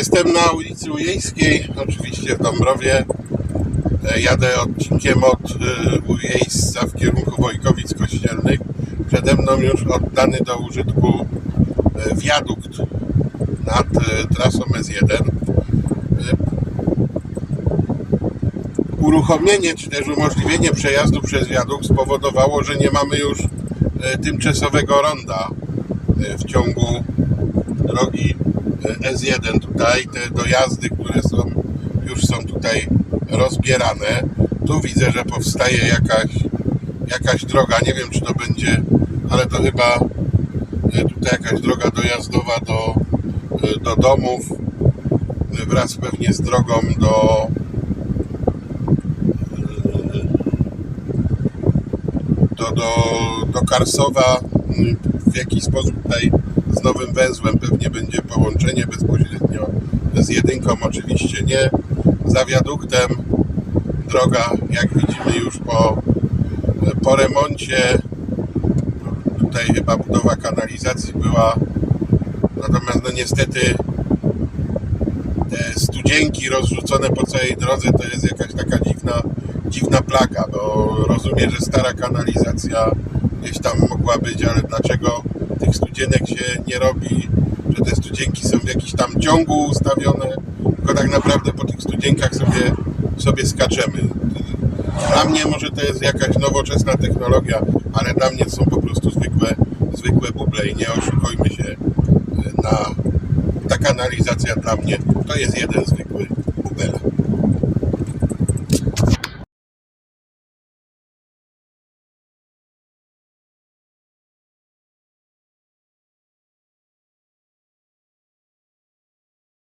Jestem na ulicy Ujejskiej, oczywiście w Dąbrowie. E, Jadę odcinkiem od e, Ujejsca w kierunku Wojkowic Kościelnych. Przede mną już oddany do użytku e, wiadukt nad trasą S1. E, Uruchomienie czy też umożliwienie przejazdu przez wiadukt spowodowało, że nie mamy już tymczasowego ronda w ciągu drogi S1 tutaj. Te dojazdy, które są już są tutaj rozbierane. Tu widzę, że powstaje jakaś, jakaś droga. Nie wiem, czy to będzie, ale to chyba e, tutaj jakaś droga dojazdowa do, e, do domów e, wraz pewnie z drogą do do, do, do Karsowa w jakiś sposób tutaj z nowym węzłem pewnie będzie połączenie bezpośrednio z jedynką oczywiście nie. Za wiaduktem droga jak widzimy już po, po remoncie tutaj chyba budowa kanalizacji była. Natomiast no niestety te studzienki rozrzucone po całej drodze to jest jakaś taka dziwna, dziwna plaga, bo rozumiem, że stara kanalizacja gdzieś tam mogła być, ale dlaczego tych studzienek się nie robi, że te studzienki są w jakimś tam ciągu ustawione, tylko tak naprawdę po tych studzienkach sobie, sobie skaczemy. Dla mnie może to jest jakaś nowoczesna technologia, ale dla mnie są po prostu zwykłe, zwykłe buble i nie oszukujmy się na ta kanalizacja dla mnie to jest jeden zwykły.